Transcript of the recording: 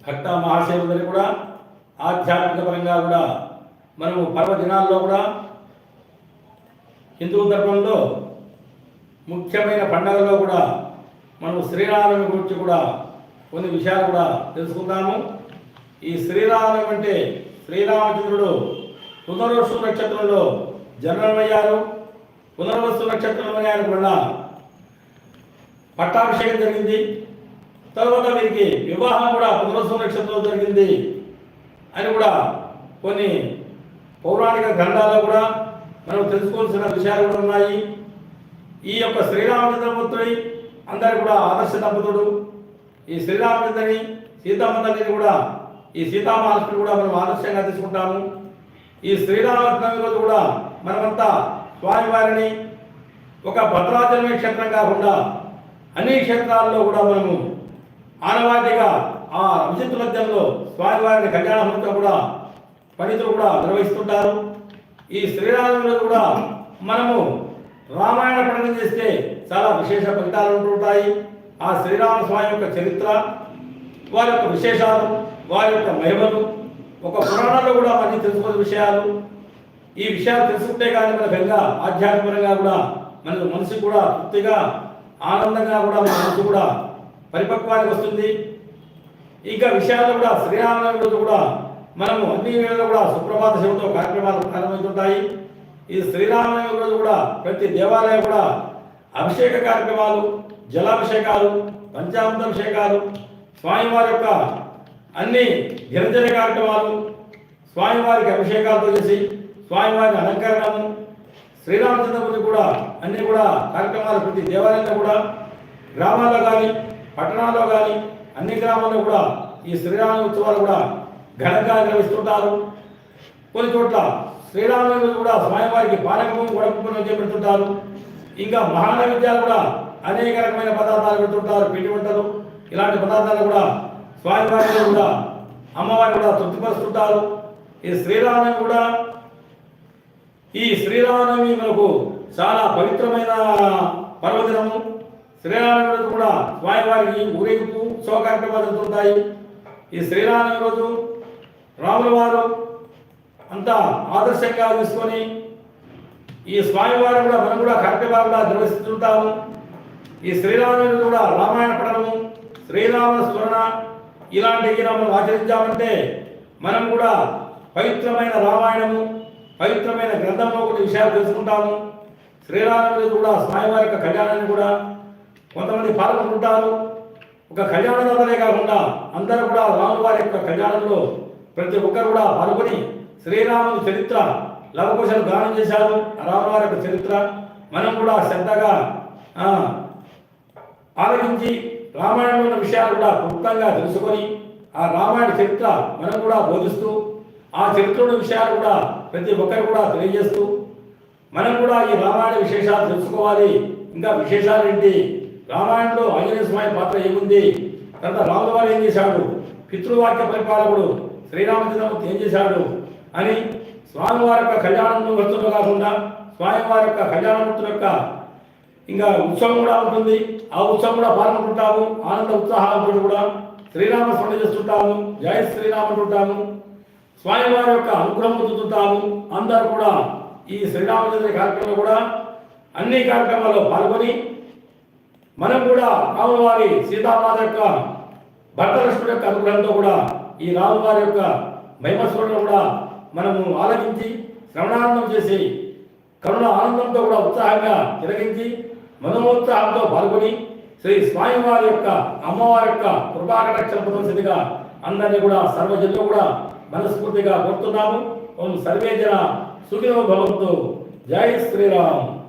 భక్త మహాశివులందరూ కూడా ఆధ్యాత్మిక పరంగా కూడా మనము పర్వదినాల్లో కూడా హిందూ ధర్మంలో ముఖ్యమైన పండగల్లో కూడా మనం శ్రీరామనవమి గురించి కూడా కొన్ని విషయాలు కూడా తెలుసుకుందాము. ఈ శ్రీరామనవమి అంటే శ్రీరామచంద్రుడు పునర్వసు నక్షత్రంలో జన్మమయ్యారు. పునర్వసు నక్షత్రంలోనే ఆయన కూడా పట్టాభిషేకం జరిగింది. తర్వాత వీరికి వివాహం కూడా పునరుత్సవ నక్షత్రంలో జరిగింది అని కూడా కొన్ని పౌరాణిక గ్రంథాల్లో కూడా మనం తెలుసుకోవాల్సిన విషయాలు కూడా ఉన్నాయి. ఈ యొక్క శ్రీరామచంద్రమూర్తుడి అందరు కూడా ఆదర్శ దంపతుడు. ఈ శ్రీరామచంద్రని సీతామందరిని కూడా ఈ సీతామహాలక్ష్మిని కూడా మనం ఆదర్శంగా తీసుకుంటాము. ఈ శ్రీరామచంద్రమి రోజు కూడా మనమంతా స్వామివారిని ఒక భద్రాచలమే క్షేత్రం కాకుండా అన్ని క్షేత్రాల్లో కూడా మనము ఆనవాటిగా ఆ విచిత్రోద్యంలో స్వామివారిని కళ్యాణంతో కూడా పండితులు కూడా నిర్వహిస్తుంటారు. ఈ శ్రీరామంలో కూడా మనము రామాయణ పఠనం చేస్తే చాలా విశేష ఫలితాలు ఉంటుంటాయి ఆ శ్రీరామ స్వామి యొక్క చరిత్ర వారి యొక్క విశేషాలు వారి యొక్క మహిమలు ఒక పురాణంలో కూడా మనకి తెలుసుకునే విషయాలు. ఈ విషయాలు తెలుసుకుంటే కానీ మన గంగా ఆధ్యాత్మికంగా కూడా మన మనసు కూడా తృప్తిగా ఆనందంగా కూడా మన మనసు కూడా పరిపక్వానికి వస్తుంది. ఇంకా విషయాలు కూడా శ్రీరామనవమి కూడా మనము అన్ని వేళలో కూడా సుప్రభాత శివతో కార్యక్రమాలు ప్రారంభమవుతుంటాయి. ఈ శ్రీరామనవమి రోజు కూడా ప్రతి దేవాలయం కూడా అభిషేక కార్యక్రమాలు జలాభిషేకాలు పంచామృతాభిషేకాలు స్వామివారి యొక్క అన్ని గిరిజన కార్యక్రమాలు స్వామివారికి అభిషేకాలతో చేసి స్వామివారి అలంకరణము శ్రీరామచంద్రమూర్తి కూడా అన్ని కూడా కార్యక్రమాలు ప్రతి దేవాలయంలో కూడా గ్రామాల్లో కానీ పట్టణాల్లో కానీ అన్ని గ్రామాల్లో కూడా ఈ శ్రీరామ ఉత్సవాలు కూడా ఘనంగా నిర్వహిస్తుంటారు. కొన్ని చోట్ల శ్రీరామనవమి కూడా స్వామివారికి పానకము వడపప్పును చేపెడుతుంటారు. ఇంకా మహానైవేద్యాలు కూడా అనేక రకమైన పదార్థాలు పెడుతుంటారు పిండి వంటలు. ఇలాంటి పదార్థాలు కూడా స్వామివారిని కూడా అమ్మవారిని కూడా తృప్తిపరుస్తుంటారు. ఈ శ్రీరామనవమి కూడా ఈ శ్రీరామనవమి మనకు చాలా పవిత్రమైన పర్వదినము. శ్రీరామ రోజు కూడా స్వామివారికి ఊరేగింపు శోకార్యక్రమాలు కార్యక్రమాలు జరుగుతుంటాయి ఈ శ్రీరామ రోజు రాముల వారు అంతా ఆదర్శంగా తీసుకొని ఈ స్వామివారు కూడా మనం కూడా కార్యక్రమాలు నిర్వహిస్తుంటాము. ఈ శ్రీరాముని కూడా రామాయణ పఠనము శ్రీరామ స్మరణ ఇలాంటివి మనం ఆచరించామంటే మనం కూడా పవిత్రమైన రామాయణము పవిత్రమైన గ్రంథంలో కొన్ని విషయాలు తెలుసుకుంటాము. శ్రీరాముని కూడా స్వామివారి యొక్క కళ్యాణాన్ని కూడా కొంతమంది పాల్గొంటుంటారు ఒక కళ్యాణదాతలే కాకుండా అందరూ కూడా రామువారి యొక్క కళ్యాణంలో ప్రతి ఒక్కరు కూడా పాల్గొని శ్రీరాముని చరిత్ర లవకుశలు గానం చేశారు రామువారి యొక్క చరిత్ర. మనం కూడా శ్రద్ధగా ఆలోచించి రామాయణంలో ఉన్న విషయాలు కూడా క్లుప్తంగా తెలుసుకొని ఆ రామాయణ చరిత్ర మనం కూడా బోధిస్తూ ఆ చరిత్రలో విషయాలు కూడా ప్రతి ఒక్కరు కూడా తెలియజేస్తూ మనం కూడా ఈ రామాయణ విశేషాలు తెలుసుకోవాలి. ఇంకా విశేషాలు ఏంటి? రామాయణంలో ఆంజనేయ స్వామి పాత్ర ఏముంది? తర్వాత రాముల వారు ఏం చేశాడు? పితృవాక్య పరిపాలకుడు శ్రీరామచంద్రమూర్తి ఏం చేశాడు? అని స్వామివారి యొక్క కళ్యాణం వస్తువులు కాకుండా స్వామివారి యొక్క కళ్యాణమూర్తుల యొక్క ఇంకా ఉత్సవం కూడా ఉంటుంది. ఆ ఉత్సవం కూడా పాల్గొంటుంటాము. ఆనంద ఉత్సాహాలతో కూడా శ్రీరామ స్మరణ చేస్తుంటాము. జయ శ్రీరామ అంటుంటాము స్వామివారి యొక్క అనుగ్రహం పొందుతుంటాము. అందరూ కూడా ఈ శ్రీరామచంద్ర కార్యక్రమంలో కూడా అన్ని కార్యక్రమాల్లో పాల్గొని మనం కూడా రామువారి సీతామాత యొక్క భర్త యొక్క అనుగ్రహంతో కూడా ఈ రామువారి యొక్క మహిమస్మరణ కూడా మనము ఆలకించి శ్రవణానందం చేసి కరుణ ఆనందంతో కూడా ఉత్సాహంగా తిరగించి మనోత్సాహంతో పాల్గొని శ్రీ స్వామివారి యొక్క అమ్మవారి యొక్క కృపాకటాక్షర ప్రదర్శిగా అందరినీ కూడా సర్వజనులు కూడా మనస్ఫూర్తిగా కోరుతున్నాము. ఓం సర్వేజన సుఖినో భవంతు. జై శ్రీరామ్.